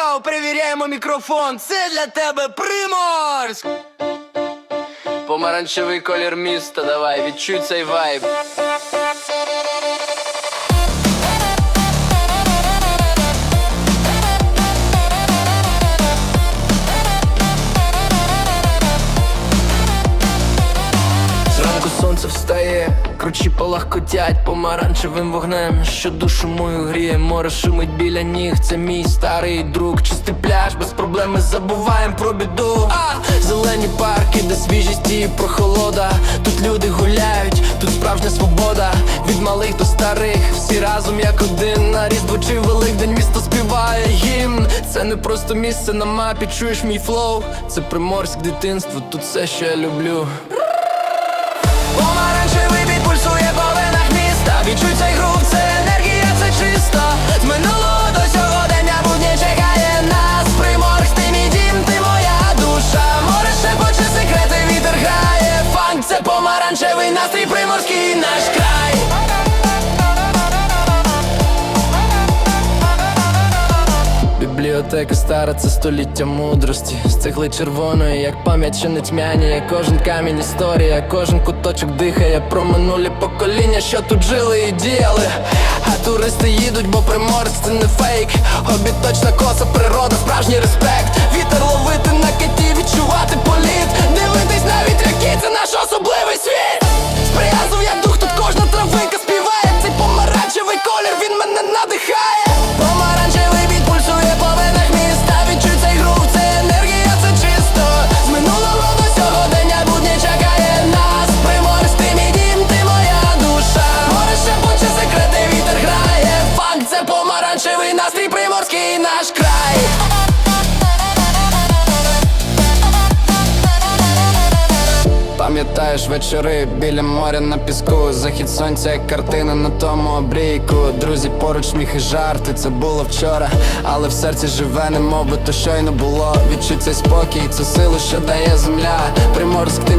Йоу, перевіряємо мікрофон. Це для тебе приморськ. Помаранчевий колір міста, давай, відчуй цей вайб. Сонце встає, кручі полагкотять помаранчевим вогнем, що душу мою гріє, море шумить біля ніг. Це мій старий друг, чистий пляж, без проблеми забуваєм про біду. А зелені парки, де свіжість і прохолода. Тут люди гуляють, тут справжня свобода. Від малих до старих, всі разом як один. На різдво чи великдень місто співає гімн. Це не просто місце на мапі, чуєш мій флоу. Це приморськ дитинство, тут все, що я люблю. Помаранчевий Бібліотека стара, це століття мудрості. З цегли червоної, як пам'ять, що не тьмяніє. Кожен камінь історія, кожен куточок дихає Про минулі покоління, що тут жили і діяли. А туристи їдуть, бо приморець це не фейк. Обід точна коса, природа, справжній респект приморський наш край. Пам'ятаєш вечори біля моря на піску? Захід сонця, як картина на тому обрійку. Друзі, поруч сміх і жарти, це було вчора. Але в серці живе, немов би то щойно було. Відчуй цей спокій, цю силу, що дає земля. Приморськ, ти